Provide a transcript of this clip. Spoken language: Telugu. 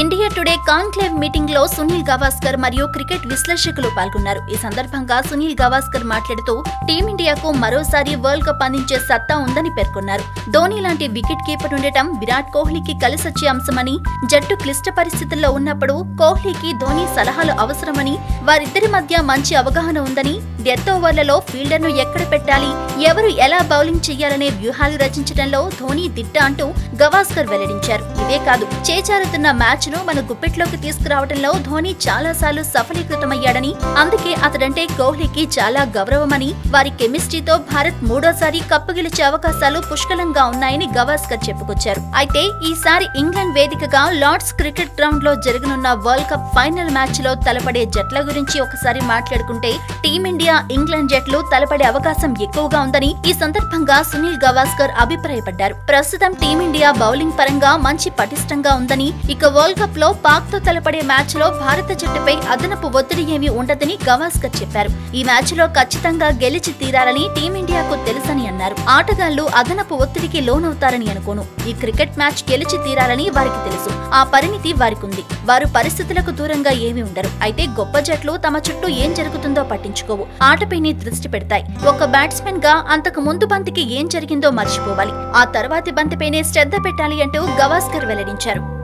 ఇండియా టుడే కాన్క్లేవ్ మీటింగ్లో సునీల్ గవాస్కర్ మరియు క్రికెట్ విశ్లేషకులు పాల్గొన్నారు. ఈ సందర్భంగా సునీల్ గవాస్కర్ మాట్లాడుతూ టీమిండియాకు మరోసారి వరల్డ్ కప్ అందించే సత్తా ఉందని పేర్కొన్నారు. ధోని లాంటి వికెట్ కీపర్ ఉండటం విరాట్ కోహ్లీకి కలిసొచ్చే అంశమని జట్టు క్లిష్ట పరిస్థితుల్లో ఉన్నప్పుడు కోహ్లీకి ధోని సలహాలు అవసరమని వారిద్దరి మధ్య మంచి అవగాహన ఉందని డెత్ ఓవర్లలో ఫీల్డర్ను ఎక్కడ పెట్టాలి ఎవరు ఎలా బౌలింగ్ చేయాలనే వ్యూహాలు రచించడంలో ధోని దిట్ట అంటూ గవాస్కర్ వెల్లడించారు. ఇదే కాదు చేచారుతున్న మ్యాచ్ మ్యాచ్ను మన గుప్పెట్లోకి తీసుకురావడంలో ధోని చాలాసార్లు సఫలీకృతమయ్యాడని అందుకే అతడంటే కోహ్లీకి చాలా గౌరవమని వారి కెమిస్ట్రీతో భారత్ మూడోసారి కప్పు గెలిచే అవకాశాలు పుష్కలంగా ఉన్నాయని గవాస్కర్ చెప్పుకొచ్చారు. అయితే ఈసారి ఇంగ్లాండ్ వేదికగా లార్డ్స్ క్రికెట్ గ్రౌండ్లో జరగనున్న వరల్డ్ కప్ ఫైనల్ మ్యాచ్లో తలపడే జట్ల గురించి ఒకసారి మాట్లాడుకుంటే టీమిండియా ఇంగ్లాండ్ జట్లు తలపడే అవకాశం ఎక్కువగా ఉందని ఈ సందర్భంగా సునీల్ గవాస్కర్ అభిప్రాయపడ్డారు. ప్రస్తుతం టీమిండియా బౌలింగ్ పరంగా మంచి పటిష్టంగా ఉందని ఇక వరల్డ్ కప్లో పాక్తో తలపడే మ్యాచ్లో భారత జట్టుపై అదనపు ఒత్తిడి ఏమీ ఉండదని గవాస్కర్ చెప్పారు. ఈ మ్యాచ్లో ఖచ్చితంగా గెలిచి తీరాలని టీమిండియాకు తెలుసని అన్నారు. ఆటగాళ్ళు అదనపు ఒత్తిడికి లోనవుతారని అనుకోను. ఈ క్రికెట్ మ్యాచ్ గెలిచి తీరాలని వారికి తెలుసు. ఆ పరిణితి వారికుంది. వారు పరిస్థితులకు దూరంగా ఏమీ ఉండరు. అయితే గొప్ప జట్లు తమ చుట్టూ ఏం జరుగుతుందో పట్టించుకోవు. ఆటపైనే దృష్టి పెడతాయి. ఒక బ్యాట్స్మెన్గా అంతకు ముందు బంతికి ఏం జరిగిందో మర్చిపోవాలి. ఆ తర్వాతి బంతిపైనే శ్రద్ధ పెట్టాలి అంటూ గవాస్కర్ వెల్లడించారు.